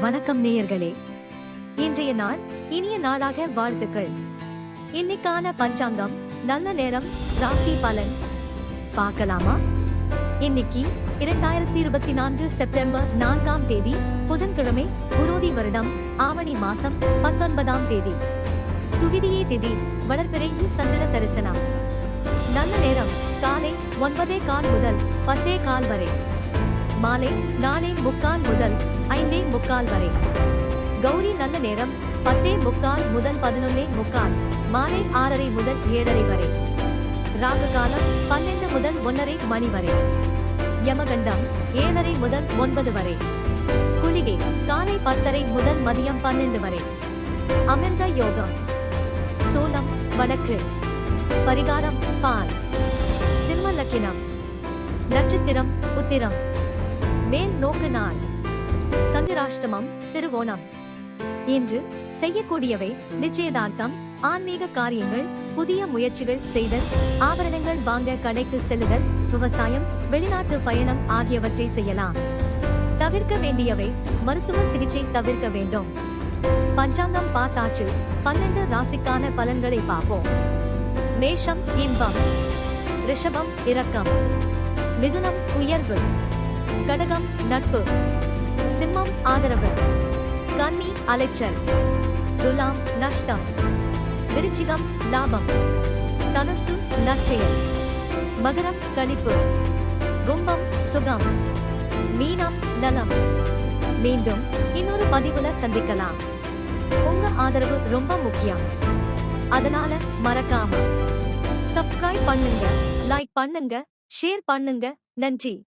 வணக்கம் நேயர்களே. இன்றைய நாள் இனிய நாளாக வாழ்த்துக்கள். இன்னைக்கான பஞ்சாங்கம் நல்ல நேரம் ராசி பலன். பார்க்கலாமா? இன்னைக்கு இரண்டாயிரத்தி இருபத்தி நான்கு செப்டம்பர் நான்காம் தேதி புதன்கிழமை குரோதி வருடம் ஆவணி மாசம் பத்தொன்பதாம் தேதி. துவிதியே திதி வளர்பிறையில் சந்திர தரிசனம். நல்ல நேரம் காலை ஒன்பதே கால் முதல் பத்தே கால் வரை. மாலை நாளை முக்கால் முதல் முக்கால் வரை. கௌரி நல்ல நேரம் பத்தே முக்கால் முதல் பதினொன்னே முக்கால் மாலை ஆறரை முதல் ஏழரை வரை. ராகு காலம் பன்னெண்டு முதல் ஒன்னரை மணி வரை. யமகண்டம் ஏழரை முதல் ஒன்பது வரை. குளிகை காலை பத்தரை முதல் மதியம் பன்னெண்டு வரை. அமிர்த யோகம். சூலம் வடக்கு. பரிகாரம் பால். சிம்ம லக்கினம். நட்சத்திரம் உத்திரம். மேல் நோக்கு நாள். சந்திராஷ்டமம் திருவோணம். இன்று செய்யக்கூடியவை நிச்சயதார்த்தம் ஆன்மீக காரியங்கள் புதிய முயற்சிகள் செய்தல் ஆபரணங்கள் வாங்க கடைக்கு செல்லுதல் விவசாயம் வெளிநாட்டு பயணம் ஆகியவற்றை செய்யலாம். தவிர்க்க வேண்டியவை மருத்துவ சிகிச்சை தவிர்க்க வேண்டும். பஞ்சாங்கம் பார்த்தாச்சு பன்னெண்டு ராசிக்கான பலன்களை பார்ப்போம். மேஷம் இன்பம். ரிஷபம் இரக்கம். மிதுனம் உயர்வு. கடகம் நட்பு. குழுமம் ஆதரவு. கன்னி அலைச்சல். துலாம் நஷ்டம். விருச்சிகம் லாபம். தனசு நற்செயல். மகரம் கழிப்பு கும்பம் சுகம். மீனம் நலம். மீண்டும் இன்னொரு பதிவுல சந்திக்கலாம். உங்க ஆதரவு ரொம்ப முக்கியம். அதனால மறக்காம. சப்ஸ்கிரைப் பண்ணுங்க லைக் பண்ணுங்க ஷேர் பண்ணுங்க. நன்றி.